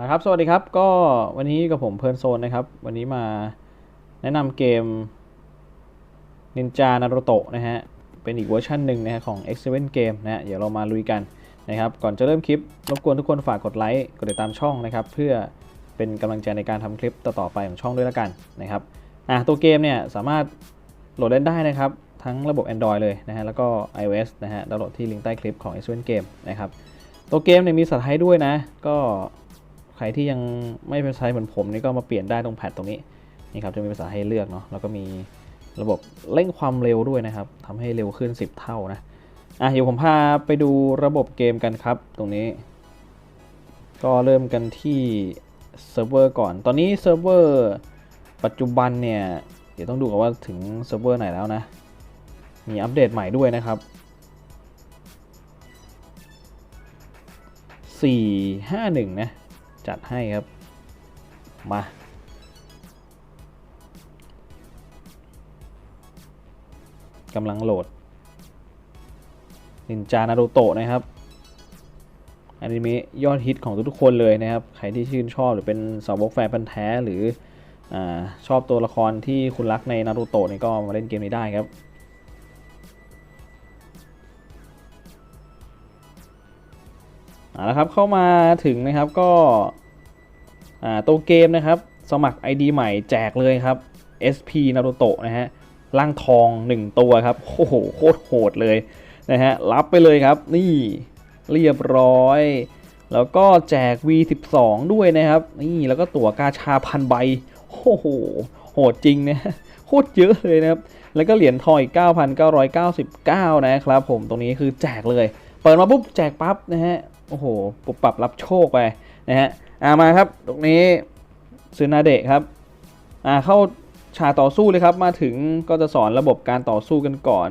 มาครับ สวัสดีครับ ก็วันนี้กับผมเพลิร์นโซนนะครับ วันนี้มาแนะนำเกม Ninja Naruto นะฮะ เป็นอีกเวอร์ชันหนึ่งนะฮะของ X7 Game นะฮะ เดี๋ยวเรามาลุยกันนะครับ ก่อนจะเริ่มคลิป รบกวนทุกคนฝากกดไลค์ กดติดตามช่องนะครับ เพื่อเป็นกำลังใจในการทำคลิปต่อๆไปของช่องด้วยละกันนะครับ อะ ตัวเกมเนี่ยสามารถโหลดเล่นได้นะครับ ทั้งระบบ Android เลยนะฮะ แล้วก็ iOS นะฮะ ดาวน์โหลดที่ลิงก์ใต้คลิปของ X7 Game นะครับ ตัวเกมเนี่ยมีภาษาไทยด้วยนะ ก็ ใครที่ยังไม่เป็นภาษาไทยเหมือนผมนี่ก็มาเปลี่ยนได้ตรงแพดตรงนี้นี่ครับจะมีภาษาให้เลือกเนาะแล้วก็มีระบบเร่งความเร็วด้วยนะครับทำให้เร็วขึ้น 10 เท่านะอะเดี๋ยวผมพาไปดูระบบเกมกันครับ ตรงนี้ ก็เริ่มกันที่เซิร์ฟเวอร์ก่อน ตอนนี้เซิร์ฟเวอร์ปัจจุบันเนี่ย เดี๋ยวต้องดูกันว่าถึงเซิร์ฟเวอร์ไหนแล้วนะ มีอัปเดตใหม่ด้วยนะครับ 451 นะ จัดให้ครับ มา กำลังโหลด นินจานารูโตะนะครับอนิเมะยอดฮิตของทุกๆคนเลยนะครับ ใครที่ชื่นชอบหรือเป็นสาวกแฟนพันธ์แท้หรืออชอบตัวละครที่คุณรักในนารูโตะนี่ก็มาเล่นเกมนี้ได้ครับ เอาละครับเข้ามาถึงนะครับก็อ่าตัวเกมนะครับ สมัคร ID ใหม่แจกเลยครับ SP Naruto นะฮะร่างทอง 1 ตัวครับโอ้โหโคตรโหดเลยนะฮะรับไปเลยครับ นี่เรียบร้อย แล้วก็แจก V12 ด้วยนะครับ นี่แล้วก็ตั๋วกาชาพันใบโอ้โหโหดจริงนะโคตรเยอะเลยนะครับ แล้วก็เหรียญทองอีก 9,999 นะครับผมตรงนี้คือแจกเลย เปิดมาปุ๊บแจกปั๊บนะฮะ โอ้โหปุบปรับรับโชคไปนะฮะอ่ามาครับตรงนี้ซึนาเดะครับอ่าเข้าฉากต่อสู้เลยครับ มาถึงก็จะสอนระบบการต่อสู้กันก่อน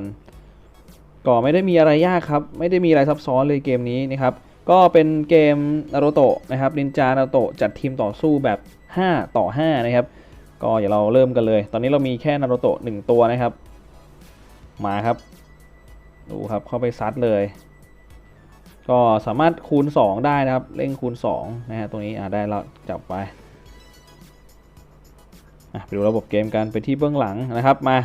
ก็ไม่ได้มีอะไรยากครับ ไม่ได้มีอะไรซับซ้อนเลยเกมนี้นะครับ ก็เป็นเกมนารูโตะนะครับนินจานารูโตะจัดทีมต่อสู้แบบ 5 ต่อ 5 นะครับ ก็อย่าเราเริ่มกันเลย ตอนนี้เรามีแค่นารูโตะ1ตัวนะครับ มาครับ ดูครับเข้าไปซัดเลย ก็สามารถคูณ 2 ได้นะครับ เร่งคูณ2นะฮะตรงนี้อ่าได้แล้วจับไปไปดูระบบเกมกันไปที่เบื้องหลังนะครับมา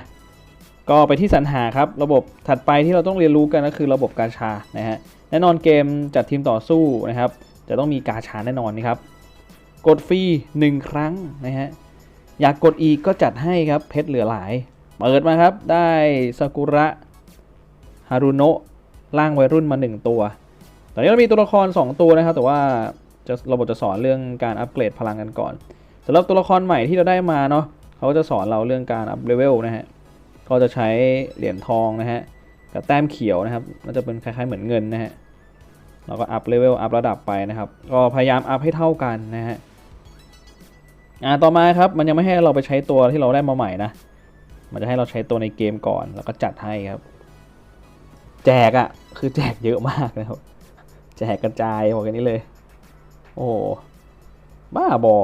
ก็ไปที่สรรหาครับ ระบบถัดไปที่เราต้องเรียนรู้กันก็คือระบบกาชานะฮะแน่นอนเกมจัดทีมต่อสู้นะครับ จะต้องมีกาชาแน่นอนนะครับ กดฟรี1ครั้งนะฮะอยากกดอีกก็จัดให้ครับเพชรเหลือหลายเปิดมาครับได้ซากุระฮารุโนะร่างวัยรุ่นมา 1 ตัว ตอนนี้เรามีตัวละคร 2 ตัวนะครับ แต่ว่าจะระบบจะสอนเรื่องการอัปเกรดพลังกันก่อนสำหรับตัวละครใหม่ที่เราได้มาเนาะเขาก็จะสอนเราเรื่องการอัพเลเวลนะฮะก็จะใช้เหรียญทองนะฮะกับแต้มเขียวนะครับน่าจะเป็นคล้ายๆเหมือนเงินนะฮะเราก็อัพเลเวลอัพระดับไปนะครับ ก็พยายามอัพให้เท่ากันนะฮะอ่าต่อมาครับมันยังไม่ให้เราไปใช้ตัวที่เราได้มาใหม่นะมันจะให้เราใช้ตัวในเกมก่อนแล้วก็จัดให้ครับ แจกอะ่ะคือแจกเยอะมากนะครับ แจกกระจายบอกกันนี้เลย โอ้บ้าบอ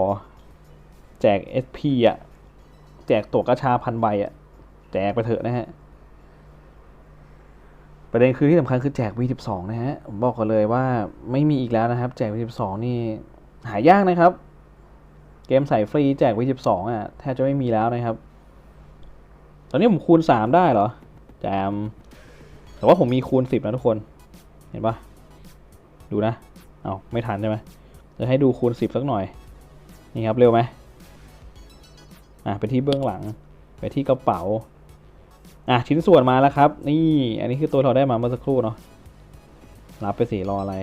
แจก SP อะ แจกตัวกระชาพันใบอะ แจกไปเถอะนะฮะ ประเด็นคือที่สำคัญคือแจก V12 นะฮะ ผมบอกกันเลยว่าไม่มีอีกแล้วนะครับ แจก V12 นี่หายากนะครับ เกมใส่ฟรีแจก V12 อะ แทบจะไม่มีแล้วนะครับ ตอนนี้ผมคูณ 3 ได้เหรอ แจม แต่ว่าผมมีคูณ 10 นะทุกคน เห็นปะ ดูนะ เอาไม่ทันใช่ไหมจะให้ดูคูณ 10 สักหน่อย นี่ครับเร็วไหมอะไปที่เบื้องหลัง ไปที่กระเป๋า อะชิ้นส่วนมาแล้วครับ นี่ อันนี้คือตัวเราได้มาเมื่อสักครู่เนาะ รับไปสี่รออะไร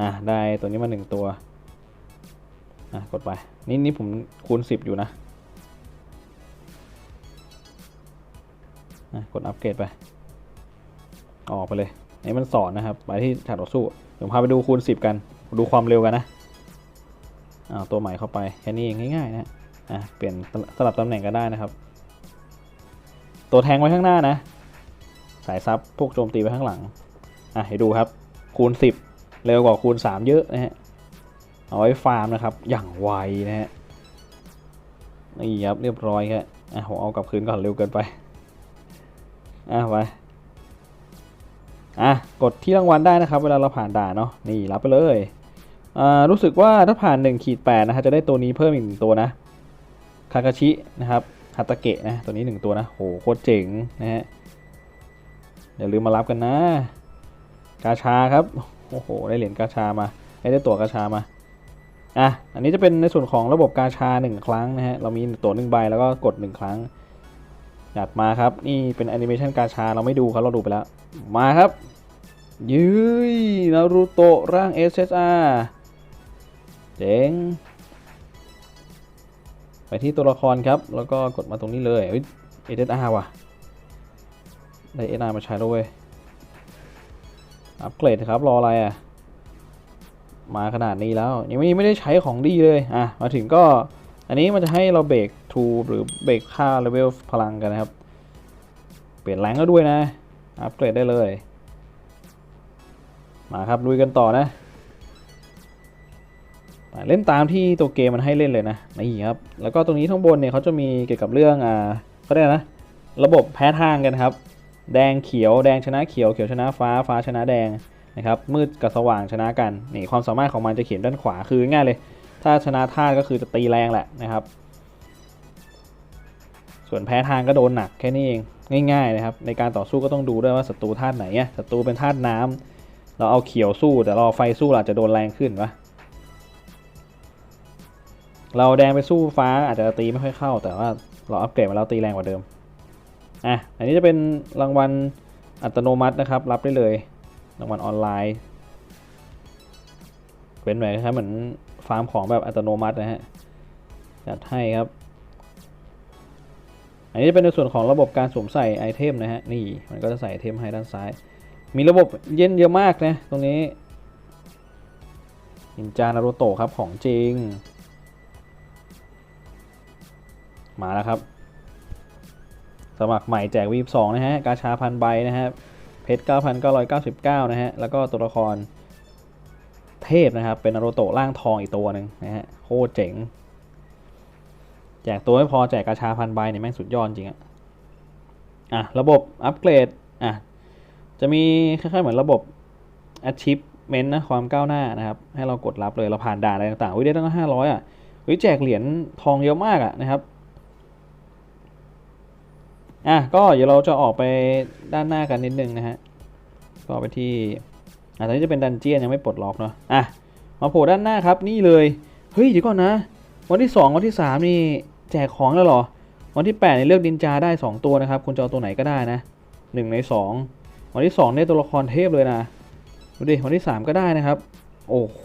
อะได้ตัวนี้มาหนึ่งตัว อะกดไป นี่นี่ผมคูณ 10 อยู่นะ อะกดอัปเกรดไป ออกไปเลย นี่มันสอนนะครับไปที่ฉากต่อสู้เดี๋ยวพาไปดูคูณ 10 กัน ดูความเร็วกันนะเอาตัวใหม่เข้าไปแค่นี้เองง่ายๆนะอะเปลี่ยนสลับตำแหน่งก็ได้นะครับ ตัวแทงไว้ข้างหน้านะ สายซับพวกโจมตีไว้ข้างหลังอะให้ดูครับ คูณ 10 เร็วกว่าคูณ 3 เยอะนะฮะเอาไว้ฟาร์มนะครับ อย่างไวนะฮะนี่ครับเรียบร้อยครับอะผมเอากลับคืนก่อนเร็วเกินไปอะไป อะกดที่รางวัลได้นะครับ เวลาเราผ่านด่านเนาะนี่รับไปเลยอ่ารู้สึกว่าถ้าผ่าน1ขีด8นะฮะจะได้ตัวนี้เพิ่มอีกหนึ่งตัวนะคากาชินะครับฮาตาเกะนะตัวนี้หนึ่งตัวนะโหโคตรเจ๋งนะฮะอย่าลืมมารับกันนะ กาชาครับโอ้โหได้เหรียญกาชามาได้ตั๋วกาชามาอะอันนี้จะเป็นในส่วนของระบบกาชา 1 ครั้งนะฮะเรามีตั๋วหนึ่งใบแล้วก็กด 1 ครั้งจัดมาครับ นี่เป็นแอนิเมชันกาชาเราไม่ดูครับเราดูไปแล้ว มาครับ ยืยนารูโตะร่าง SSR เจ๋ง ไปที่ตัวละครครับ แล้วก็กดมาตรงนี้เลยเอ้ย SSR ว่ะ ได้ SSR มาใช้แล้วเว้ย อัปเกรดครับ รออะไรอะ มาขนาดนี้แล้ว ยังไม่ไม่ได้ใช้ของดีเลย อะ มาถึงก็ อันนี้มันจะให้เราเบรกทูหรือเบรกค่าเลเวลพลังกันนะครับ เปลี่ยนแรงก็ด้วยนะ อัปเกรดได้เลย มาครับลุยกันต่อนะเล่นตามที่ตัวเกมมันให้เล่นเลยนะนี่ครับแล้วก็ตรงนี้ข้างบนเนี่ยเขาจะมีเกี่ยวกับเรื่องอ่าเขาเรียกนะระบบแพ้ทางกันครับ แดงเขียวแดงชนะเขียวเขียวชนะฟ้าฟ้าชนะแดงนะครับมืดกับสว่างชนะกันนี่ความสามารถของมันจะเขียนด้านขวาคือง่ายเลย ถ้าชนะธาตุก็คือจะตีแรงแหละนะครับ ส่วนแพ้ทางก็โดนหนักแค่นี้เองง่ายๆนะครับในการต่อสู้ก็ต้องดูด้วยว่าศัตรูธาตุไหนอะศัตรูเป็นธาตุน้ำเราเอาเขียวสู้แต่เราเอไฟสู้อาจจะโดนแรงขึ้นวะเราแดงไปสู้ฟ้าอาจจะตีไม่ค่อยเข้า แต่ว่าเราอัปเกรดมาแล้วตีแรงกว่าเดิมอะอันนี้จะเป็นรางวัลอัตโนมัตินะครับ รับได้เลย รางวัลออนไลน์ เป็นแบบครับเหมือนฟาร์มของแบบอัตโนมัตินะฮะจัดให้ครับ อันนี้จะเป็นในส่วนของระบบการสวมใส่ไอเทมนะฮะนี่มันก็จะใส่ไอเทมให้ด้านซ้าย มีระบบเย็นเยอะมากนะตรงนี้นินจานารูโตะครับของจริง มาแล้วครับ สมัครใหม่แจกวีบสองนะฮะกาชาพันใบนะฮะเพชร 9,999 นะฮะ แล้วก็ตัวละครเทพนะครับ เป็นนารูโตะร่างทองอีกตัวหนึ่งนะฮะ โคตรเจ๋ง แจกตัวไม่พอแจกกาชาพันใบเนี่ยแม่งสุดยอดจริงอะอะระบบอัปเกรดอะจะมีคล้ายๆเหมือนระบบ achievement นะความก้าวหน้านะครับ ให้เรากดรับเลยเราผ่านด่านอะไรต่างๆวิได้ตั้งห้าร้อยอะวิแจกเหรียญทองเยอะมากอะนะครับอะก็เดี๋ยวเราจะออกไปด้านหน้ากันนิดนึงนะฮะก็ไปที่อะตอนนี้จะเป็นดันเจียนยังไม่ปลดล็อกเนาะอะมาโผล่ด้านหน้าครับนี่เลย เฮ้ยเดี๋ยวก่อนนะ วันที่ 2 วันที่ 3 นี่ แจกของแล้วเหรอ วันที่8เนี่ยเลือกดินจาได้ 2 ตัวนะครับ คุณจะเอาตัวไหนก็ได้นะ 1 ใน 2 วันที่2ได้ตัวละครเทพเลยนะดูดิวันที่ 3 ก็ได้นะครับ โอ้โห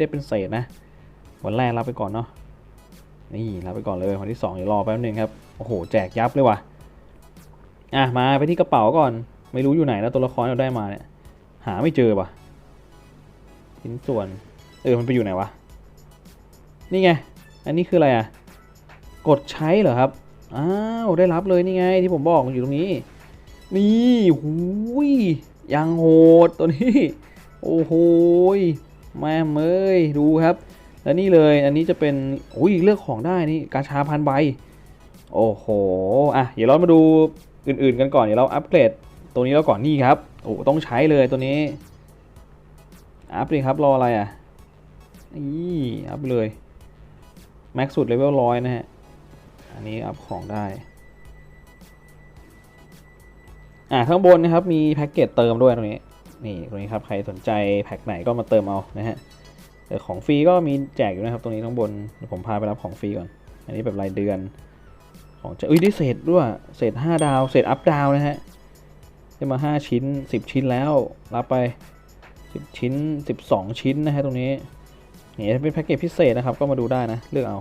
ได้เป็นเศษนะ วันแรกรับไปก่อนเนาะนี่รับไปก่อนเลยวันที่2เดี๋ยวรอแป๊บนึงครับโอ้โหแจกยับเลยว่ะอะมาไปที่กระเป๋าก่อน ไม่รู้อยู่ไหนแล้วตัวละครเราได้มาเนี่ยหาไม่เจอว่ะชิ้นส่วน เออมันไปอยู่ไหนวะนี่ไง อันนี้คืออะไรอะ กดใช้เหรอครับ อ้าว ได้รับเลยนี่ไงที่ผมบอกอยู่ตรงนี้ นี่หูยยังโหดตัวนี้ โอ้โหแม่เมยดูครับ แล้วนี่เลยอันนี้จะเป็นอุ้ยเลือกของได้นี่กาชาพันใบ โอ้โห อะ เดี๋ยวเรามาดูอื่นๆกันก่อน เดี๋ยวเราอัปเกรดตัวนี้แล้วก่อนนี่ครับ โอ้ต้องใช้เลยตัวนี้ อัพเลยครับรออะไรอะนี่อัพไปเลย แม็กสุดเลเวลร้อยนะฮะ อันนี้อัพของได้ อ่าข้างบนนะครับมีแพ็กเกจเติมด้วยตรงนี้ นี่ตรงนี้ครับใครสนใจแพ็กไหนก็มาเติมเอานะฮะแต่ของฟรีก็มีแจกอยู่นะครับตรงนี้ข้างบนผมพาไปรับของฟรีก่อน อันนี้แบบรายเดือน ของจะเอ้ยได้เศษด้วยเศษ5ดาวเศษอัพดาวนะฮะได้มา 5 ชิ้น 10 ชิ้นแล้ว รับไป 10 ชิ้น 12 ชิ้นนะฮะตรงนี้นี่เป็นแพ็กเกจพิเศษนะครับก็มาดูได้นะเลือกเอา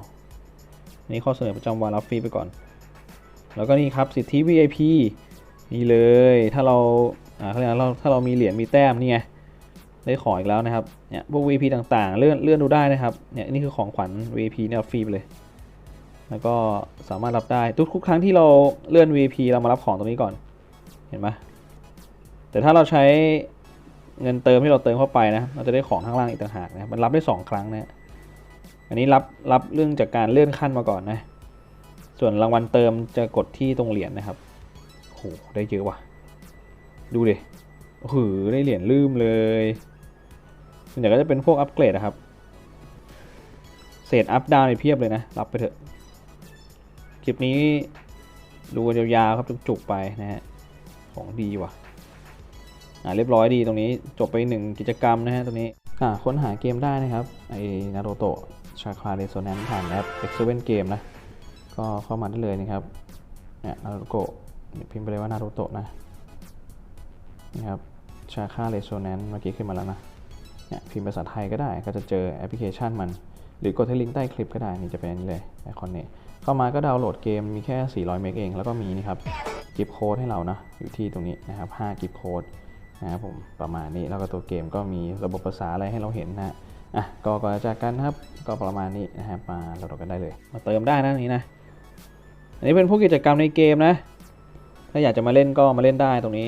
อันนี้ข้อเสนอประจำวันรับฟรีไปก่อน แล้วก็นี่ครับสิทธิ VIP นี่เลยถ้าเราอ่าเขาเรียกอะไรเราถ้าเรามีเหรียญมีแต้มนี่ไงได้ขออีกแล้วนะครับเนี่ยพวก VIP ต่างๆ เลื่อนเลื่อนดูได้นะครับเนี่ยนี่คือของขวัญ VIP เนี่ยฟรีไปเลย แล้วก็สามารถรับได้ทุกทุกครั้งที่เราเลื่อน VIP เรามารับของตรงนี้ก่อนเห็นไหมแต่ถ้าเราใช้เงินเติมที่เราเติมเข้าไปนะเราจะได้ของข้างล่างอีกต่างหากนะมันรับได้สองครั้งนะ อันนี้รับรับเรื่องจากการเลื่อนขั้นมาก่อนนะ ส่วนรางวัลเติมจะกดที่ตรงเหรียญนะครับโหได้เยอะว่ะ ดูดิโอ้โหได้เหรียญลืมเลยส่วนใหญ่ก็จะเป็นพวกอัปเกรดนะครับ เศษอัพดาวในเพียบเลยนะ รับไปเถอะ คลิปนี้ดูยาวๆครับจุกๆไปนะฮะ ของดีว่ะ อ่าเรียบร้อยดีตรงนี้จบไปหนึ่งกิจกรรมนะฮะตรงนี้ อ่าค้นหาเกมได้นะครับ ไอ้นารโตะ ชาคาเรโซแนนผ่านแอป x 7 Game นะ ก็เข้ามาได้เลยนะครับ เนี่ยนารูโตะพิมพ์ไปเลยว่านารูโตะนะนี่ครับชาคาเรโซแนนเมื่อกี้ขึ้นมาแล้วนะ เนี่ยพิมพ์ภาษาไทยก็ได้ ก็จะเจอแอปพลิเคชันมัน หรือกดที่ลิงก์ใต้คลิปก็ได้ นี่จะเป็นนี้เลยไอคอนนี้ เข้ามาก็ดาวน์โหลดเกมมีแค่ 400 เมกเอง แล้วก็มีนี่ครับกิฟต์โค้ดให้เรานะ อยู่ที่ตรงนี้นะครับ5กิฟต์โค้ดนะครับผมประมาณนี้แล้วก็ตัวเกมก็มีระบบภาษาอะไรให้เราเห็นนะ อะก็ก่อนจากกันครับก็ประมาณนี้นะครับมาโหลดกันได้เลย มาเติมได้นะนี้นะอันนี้เป็นพวกกิจกรรมในเกมนะ ถ้าอยากจะมาเล่นก็มาเล่นได้ตรงนี้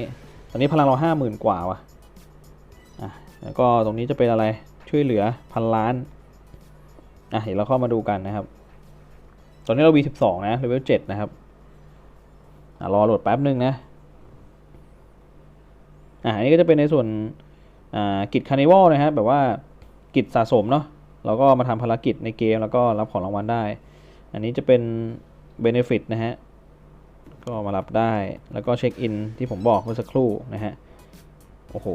ตอนนี้พลังเราห้าหมื่นกว่าว่ะอะแล้วก็ตรงนี้จะเป็นอะไรช่วยเหลือพันล้านอะเดี๋ยวเราเข้ามาดูกันนะครับ ตอนนี้เรา V12 นะเลเวล7นะครับอะรอโหลดแป๊บนึงนะอะอันนี้ก็จะเป็นในส่วนอ่ากิจคาร์นิวัลนะครับแบบว่า กิจสะสมเนาะเราก็มาทำภารกิจในเกมแล้วก็รับของรางวัลได้ อันนี้จะเป็น Benefit นะฮะ ก็มารับได้แล้วก็เช็คอินที่ผมบอกเมื่อสักครู่นะฮะ โอ้โห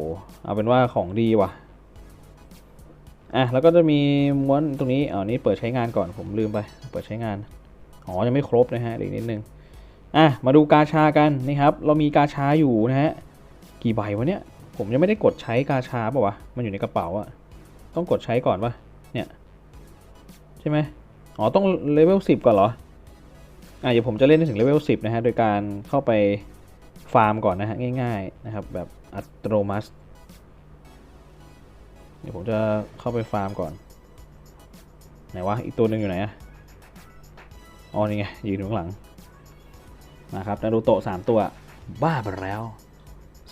เอาเป็นว่าของดีว่ะ อะ แล้วก็จะมีม้วนตรงนี้อ๋อนี่เปิดใช้งานก่อนผมลืมไป เปิดใช้งาน อ๋อ ยังไม่ครบนะฮะอีกนิดนึง อะ มาดูกาชากันนี่ครับ เรามีกาชาอยู่นะฮะ กี่ใบวะเนี่ย ผมยังไม่ได้กดใช้กาชาป่าวะ มันอยู่ในกระเป๋าอะ ต้องกดใช้ก่อนปะเนี่ย ใช่ไหมอ๋อ ต้องเลเวลสิบก่อนเหรอ อะเดี๋ยวผมจะเล่นให้ถึงเลเวล10นะฮะ โดยการเข้าไปฟาร์มก่อนนะฮะ ง่าย ๆ นะครับ แบบอัตโนมัติเดี๋ยวผมจะเข้าไปฟาร์มก่อน ไหนวะ อีกตัวหนึ่งอยู่ไหนอะอ๋อ นี่ไงยืนอยู่ข้างหลังนะครับนารูโตะสามตัว บ้าไปแล้ว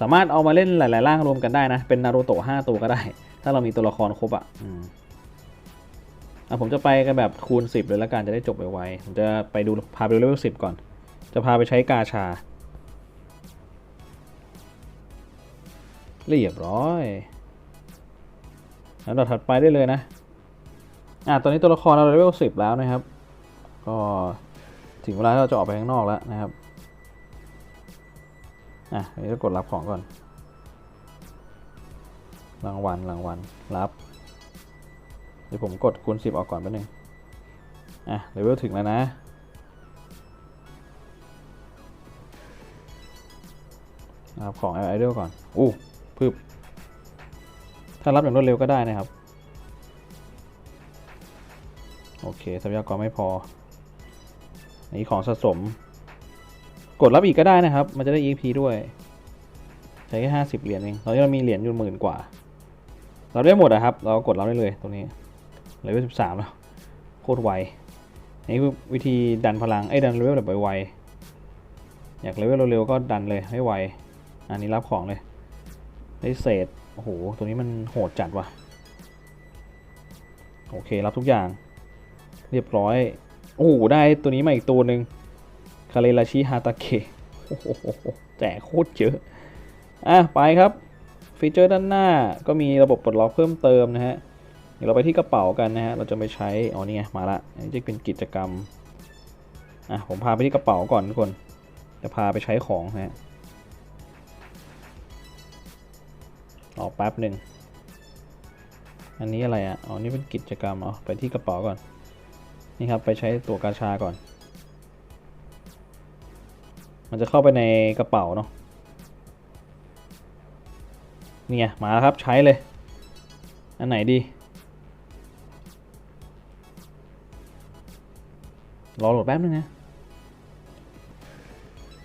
สามารถเอามาเล่นหลาย ๆ ร่างรวมกันได้นะ เป็นนารูโตะห้าตัวก็ได้ ถ้าเรามีตัวละครครบอะอืมอะผมจะไปกันแบบคูณ 10 เลยละกันจะได้จบไวๆผมจะไปดูพาไปดูเลเวล10 ก่อน จะพาไปใช้กาชา เรียบร้อยแล้วเราถัดไปได้เลยนะ อะตอนนี้ตัวละครเราเลเวล10 แล้วนะครับ ก็ถึงเวลาที่เราจะออกไปข้างนอกแล้วนะครับ อะอันนี้จะกดรับของก่อน รางวัลรางวัลรับ เดี๋ยวผมกดคูณ10ออกก่อนแป๊บนึง อะเลเวลถึงแล้วนะ รับของ i d o l ก่อน อู้พึบ ถ้ารับอย่างรวดเร็วก็ได้นะครับ โอเคทรัพยากรไม่พอนนี้ของสะสม กดรับอีกก็ได้นะครับ มันจะได้ EP ด้วยใช้แค่ห้าสิบเหรียญเองตอนนี้เรามีเหรียญอยู่หมื่นกว่า เราได้หมดอะครับ เรากดรับได้เลยตรงนี้เลเวลสิบสามแล้ว โคตรไว นี่คือวิธีดันพลังไอ้ดันเลเวลแบบไวๆอยากเลเวลเร็วๆก็ดันเลยให้ไว อันนี้รับของเลย ได้เศษ โอ้โห ตัวนี้มันโหดจัดว่ะ โอเค รับทุกอย่าง เรียบร้อย โอ้โห ได้ตัวนี้มาอีกตัวหนึ่งคาเรราชิฮาตาเกะโอ้โหแจกโคตรเยอะ อะ ไปครับ ฟีเจอร์ด้านหน้าก็มีระบบปลดล็อกเพิ่มเติมนะฮะ เดี๋ยวเราไปที่กระเป๋ากันนะฮะ เราจะไปใช้ อ๋อนี่ไง มาละอันนี้จะเป็นกิจกรรม อะ ผมพาไปที่กระเป๋าก่อนทุกคน จะพาไปใช้ของนะฮะออกแป๊บหนึ่ง อันนี้อะไรอะ อ๋อ นี่เป็นกิจกรรมอ๋อไปที่กระเป๋าก่อน นี่ครับ ไปใช้ตัวกาชาก่อน มันจะเข้าไปในกระเป๋าเนาะ นี่ไงมาแล้วครับใช้เลย อันไหนดี รอโหลดแป๊บนึงนะ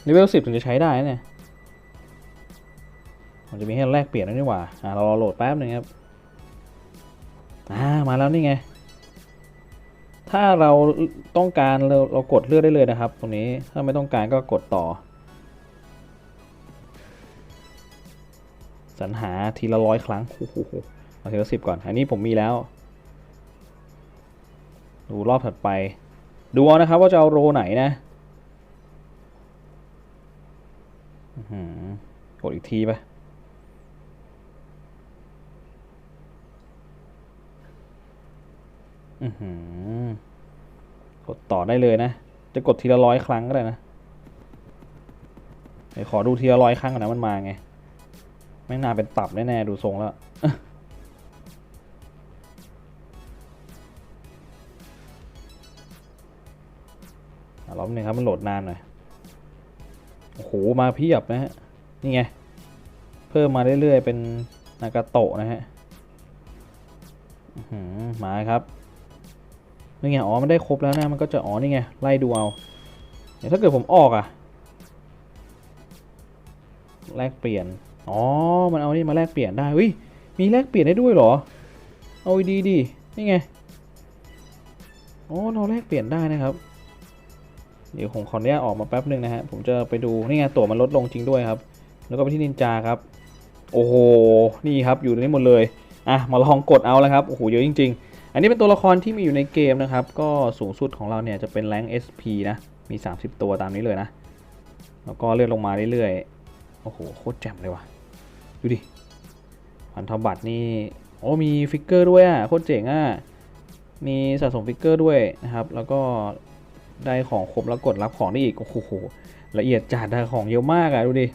เลเวลสิบถึงจะใช้ได้นะเนี่ยมันจะมีให้เราแลกเปลี่ยนด้วยนี่หว่าอ่าเรารอโหลดแป๊บนึงครับอ่ามาแล้วนี่ไง ถ้าเราต้องการเราเรากดเลือกได้เลยนะครับ ตรงนี้ถ้าไม่ต้องการก็กดต่อ สรรหาทีละร้อยครั้งโอ้โหเอาทีละสิบก่อน อันนี้ผมมีแล้ว ดูรอบถัดไป ดูเอานะครับว่าจะเอาโรไหนนะอือหือกดอีกทีไปอือหือกดต่อได้เลยนะ จะกดทีละร้อยครั้งก็ได้นะ ขอดูทีละร้อยครั้งก่อนนะมันมาไง ไม่งน่าเป็นตับแน่ๆดูทรงแล้วอะรอบหนึงครับ มันโหลดนานหน่อย โอ้โห มาเพียบนะฮะ นี่ไง เพิ่มมาเรื่อยๆ เป็นนากาโตะนะฮะหือมาครับนี่ไง อ๋อ มันได้ครบแล้วนะ มันก็จะ อ๋อ นี่ไง ไล่ดูเอาเดี๋ยวถ้าเกิดผมออกอะแลกเปลี่ยน อ๋อ มันเอานี่มาแลกเปลี่ยนได้วิมีแลกเปลี่ยนได้ด้วยเหรอ เอาดีดีนี่ไง อ๋อ เราแลกเปลี่ยนได้นะครับ เดี๋ยวผมขออนุญาตออกมาแป๊บหนึ่งนะฮะ ผมจะไปดู นี่ไงตั๋วมันลดลงจริงด้วยครับ แล้วก็ไปที่นินจาครับ โอ้โห นี่ครับ อยู่ในนี้หมดเลย อะ มาลองกดเอาแล้วครับ โอ้โห เยอะจริง ๆ อันนี้เป็นตัวละครที่มีอยู่ในเกมนะครับ ก็สูงสุดของเราเนี่ยจะเป็นแรง SP นะ มี 30 ตัวตามนี้เลยนะ แล้วก็เลื่อนลงมาเรื่อยๆ โอ้โห โคตรแจ่มเลยว่ะ ดูดิพันธบัตรนี่โอ้มีฟิกเกอร์ด้วยอะโคตรเจ๋งอะมีสะสมฟิกเกอร์ด้วยนะครับ แล้วก็ได้ของครบแล้วกดรับของได้อีกโอ้โหละเอียดจัดได้ของเยอะมากอะดูดิ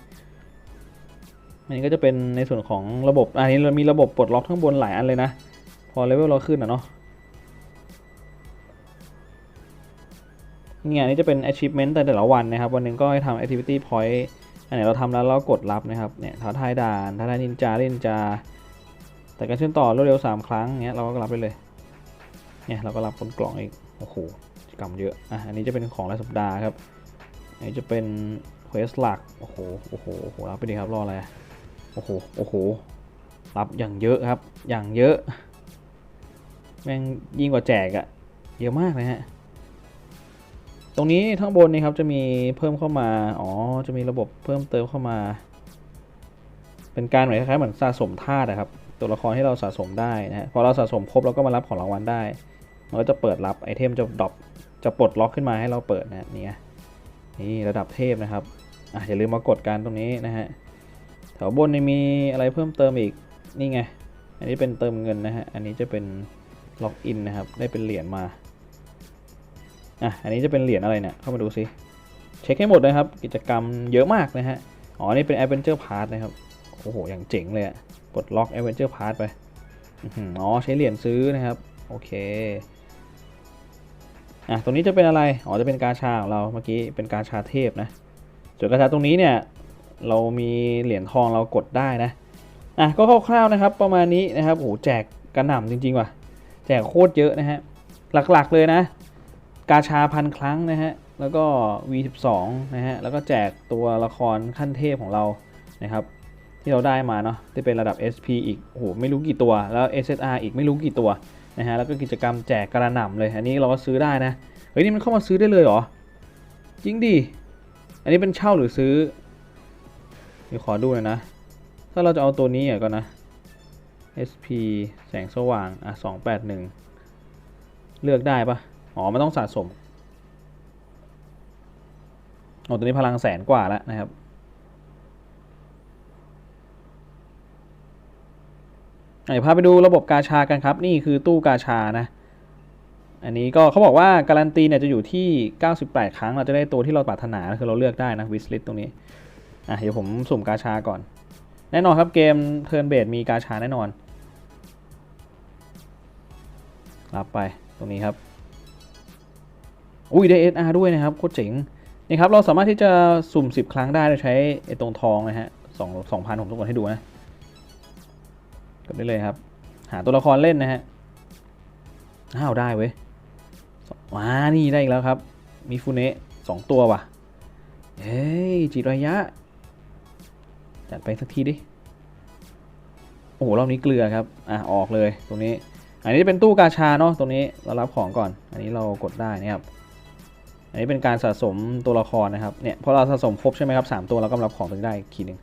อันนี้ก็จะเป็นในส่วนของระบบอันนี้เรามีระบบปลดล็อกข้างบนหลายอันเลยนะ พอเลเวลเราขึ้นอะเนาะเนี่ยอันนี้จะเป็น achievement แต่แต่ละวันนะครับ วันหนึ่งก็ให้ทำ activity point อันไหนเราทำแล้วเรากดรับนะครับเนี่ยท้าทายด่านท้าทายนินจาเล่นนินจา แต่การเชื่อมต่อรวดเร็ว 3 ครั้งเงี้ยเราก็รับไปเลยเนี่ยเราก็รับบนกล่องอีกโอ้โหกิจกรรมเยอะอะอันนี้จะเป็นของรายสัปดาห์ครับอันนี้จะเป็นเควสหลักโอ้โหโอ้โหโอ้โหรับไปดีครับรออะไรโอ้โหโอ้โหรับอย่างเยอะครับ อย่างเยอะ แม่งยิ่งกว่าแจกอะเยอะมากนะฮะ ตรงนี้ข้างบนนี่ครับจะมีเพิ่มเข้ามา อ๋อ จะมีระบบเพิ่มเติมเข้ามา เป็นการเหมือนคล้ายๆเหมือนสะสมธาตุนะครับ ตัวละครที่เราสะสมได้นะฮะพอเราสะสมครบเราก็มารับของรางวัลได้ มันก็จะเปิดรับไอเทมจะดรอปจะปลดล็อกขึ้นมาให้เราเปิดนะนี่นี่ระดับเทพนะครับอะอย่าลืมมากดการตรงนี้นะฮะแถวบนนี่มีอะไรเพิ่มเติมอีกนี่ไง อันนี้เป็นเติมเงินนะฮะ อันนี้จะเป็นล็อกอินนะครับ ได้เป็นเหรียญมา อะอันนี้จะเป็นเหรียญอะไรเนี่ยเข้ามาดูซิเช็คให้หมดนะครับ กิจกรรมเยอะมากนะฮะอ๋อนี่เป็น Adventure Pass นะครับโอ้โหอย่างเจ๋งเลยอะกดล็อก Adventure Pass ไปอ๋อใช้เหรียญซื้อนะครับ โอเคอะตรงนี้จะเป็นอะไร อ๋อ จะเป็นกาชาของเรา เมื่อกี้ เป็นกาชาเทพนะ ส่วนกาชาตรงนี้เนี่ย เรามีเหรียญทองเรากดได้นะ อะ ก็คร่าวๆนะครับ ประมาณนี้นะครับ โอ้โห แจกกระหน่ำจริงๆว่ะ แจกโคตรเยอะนะฮะ หลักๆเลยนะ กาชาพันครั้งนะฮะ แล้วก็ V12 นะฮะ แล้วก็แจกตัวละครขั้นเทพของเรานะครับ ที่เราได้มาเนาะที่เป็นระดับ SP อีกโอ้โหไม่รู้กี่ตัว แล้ว SSR อีกไม่รู้กี่ตัวนะฮะ แล้วก็กิจกรรมแจกกระหน่ำเลย อันนี้เราก็ซื้อได้นะ เฮ้ยนี่มันเข้ามาซื้อได้เลยเหรอ จริงดิ อันนี้เป็นเช่าหรือซื้อเดี๋ยวขอดูหน่อยนะ ถ้าเราจะเอาตัวนี้อะก่อนนะ SP แสงสว่างอะ281 เลือกได้ปะ อ๋อมันต้องสะสมโอ้ตัวนี้พลังแสนกว่าแล้วนะครับ ไหนพาไปดูระบบกาชากันครับ นี่คือตู้กาชานะ อันนี้ก็เขาบอกว่าการันตีเนี่ยจะอยู่ที่ 98 ครั้งเราจะได้ตัวที่เราปรารถนาคือเราเลือกได้นะวิสลิตตรงนี้ อะเดี๋ยวผมสุ่มกาชาก่อน แน่นอนครับเกมเทิร์นเบดมีกาชาแน่นอน รับไปตรงนี้ครับ อุ้ยได้ SR ด้วยนะครับโคตรเจ๋งนี่ครับเราสามารถที่จะสุ่ม 10 ครั้งได้โดยใช้ไอ้ตรงทองนะฮะสองสองพันผมต้องกดให้ดูนะกดได้เลยครับ หาตัวละครเล่นนะฮะอ้าวได้เว้ยมานี่ได้อีกแล้วครับ มีฟูเนะสองตัวว่ะเฮ้ยจิตรายะ จัดไปสักทีดิ โอ้โหรอบนี้เกลือครับ อะ ออกเลยตรงนี้ อันนี้จะเป็นตู้กาชาเนาะตรงนี้เรารับของก่อน อันนี้เรากดได้นะครับ อันนี้เป็นการสะสมตัวละครนะครับ เนี่ยพอเราสะสมครบใช่ไหมครับสามตัวเราก็รับของตรงได้อีกทีหนึ่ง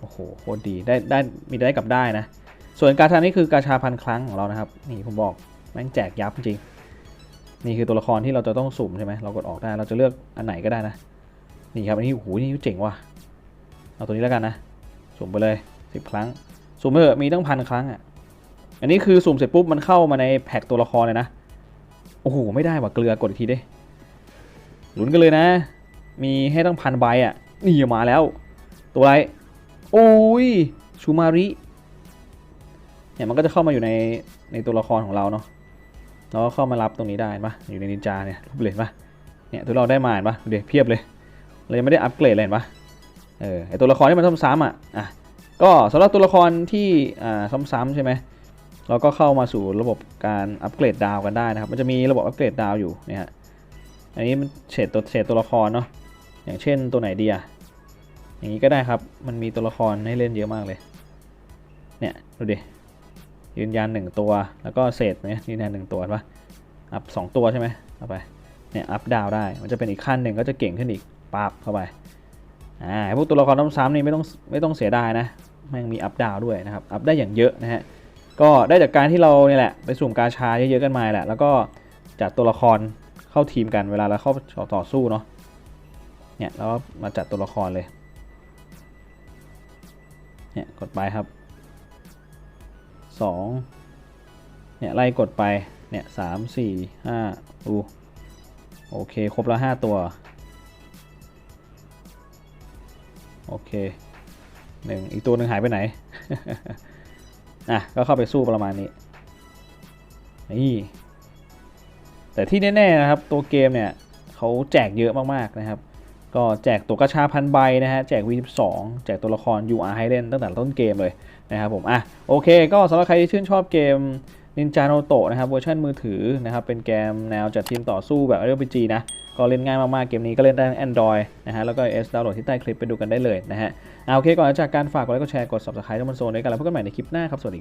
โอ้โหโคตรดีได้ได้มีได้กับได้นะ ส่วนการชานี่คือกาชาพันครั้งของเรานะครับ นี่ผมบอกแม่งแจกยับจริง นี่คือตัวละครที่เราจะต้องสุ่มใช่ไหมเรากดออกได้เราจะเลือกอันไหนก็ได้นะ นี่ครับอันนี้โอ้โหนี่เจ๋งว่ะเอาตัวนี้แล้วกันนะสุ่มไปเลยสิครั้ง สุ่มไปเถอะมีตั้งพันครั้งอะอันนี้คือสุ่มเสร็จปุ๊บมันเข้ามาในแพ็กตัวละครเลยนะโอ้โหไม่ได้ว่ะเกลือกดอีกทีดิ ลุ้นกันเลยนะ มีให้ตั้งพันใบอะ นี่มาแล้ว ตัวอะไร โอ้ย ชูมาริ เนี่ยมันก็จะเข้ามาอยู่ในในตัวละครของเราเนาะแล้วก็เข้ามารับตรงนี้ได้ปะอยู่ในนินจาเนี่ยรูปเลยเห็นปะเนี่ยตัวเราได้มาเห็นปะดูเด็เพียบเลยเลยงไม่ได้อัปเกรดเลยเห็นปะเออไอตัวละครที่มันซ้ำๆอะ อะ ก็สำหรับตัวละครที่อ่าซ้ำๆใช่ไหมเราก็เข้ามาสู่ระบบการอัปเกรดดาวกันได้นะครับ มันจะมีระบบอัปเกรดดาวอยู่เนี่ยฮะ อันนี้มันเฉดตัวเฉดตัวละครเนาะอย่างเช่นตัวไหนดีอะอย่างนี้ก็ได้ครับ มันมีตัวละครให้เล่นเยอะมากเลย เนี่ยดูดิ ยืนยันหนึ่งตัว แล้วก็เศษเนี่ยยืนยันหนึ่งตัวปะอัพสองตัวใช่ไหมเอาไป เนี่ยอัพดาวได้ มันจะเป็นอีกขั้นหนึ่งก็จะเก่งขึ้นอีกปับเข้าไป อ่าไอพวกตัวละครซ้ำๆนี่ไม่ต้องไม่ต้องเสียดายนะแม่งมีอัพดาวด้วยนะครับ อัพได้อย่างเยอะนะฮะ ก็ได้จากการที่เราเนี่ยแหละไปสุ่มกาชาเยอะๆกันมาแหละ แล้วก็จัดตัวละคร เข้าทีมกันเวลาเราเข้าต่อสู้เนาะเนี่ยแล้วก็มาจัดตัวละครเลยเนี่ยกดไปครับสองเนี่ยไล่กดไปเนี่ยสามสี่ห้าดูโอเค ครบแล้วห้าตัว โอเคหนึ่งอีกตัวหนึ่งหายไปไหน อะ ก็เข้าไปสู้ประมาณนี้ นี่ แต่ที่แน่ๆนะครับตัวเกมเนี่ยเขาแจกเยอะมากๆนะครับ ก็แจกตัวกระชาพันใบนะฮะแจก V12 แจกตัวละคร UR ให้เล่นตั้งแต่ต้นเกมเลยนะครับผมอะโอเค ก็สำหรับใครที่ชื่นชอบเกม Ninja n a r u t o นะครับเวอร์ชันมือถือนะครับเป็นเกมแนวจัดทีมต่อสู้แบบ RPG นะก็เล่นง่ายมากๆ เกมนี้ก็เล่นได้ทั้ง Android นะฮะแล้วก็ S ดาวน์โหลดที่ใต้คลิปไปดูกันได้เลยนะฮะอะโอเคก่อนจากการฝากกดไลค์กดแชร์กด Subscribe ทุกมันโซนด้วยกันแล้วพบกันใหม่ในคลิปหน้าครับ สวัสดี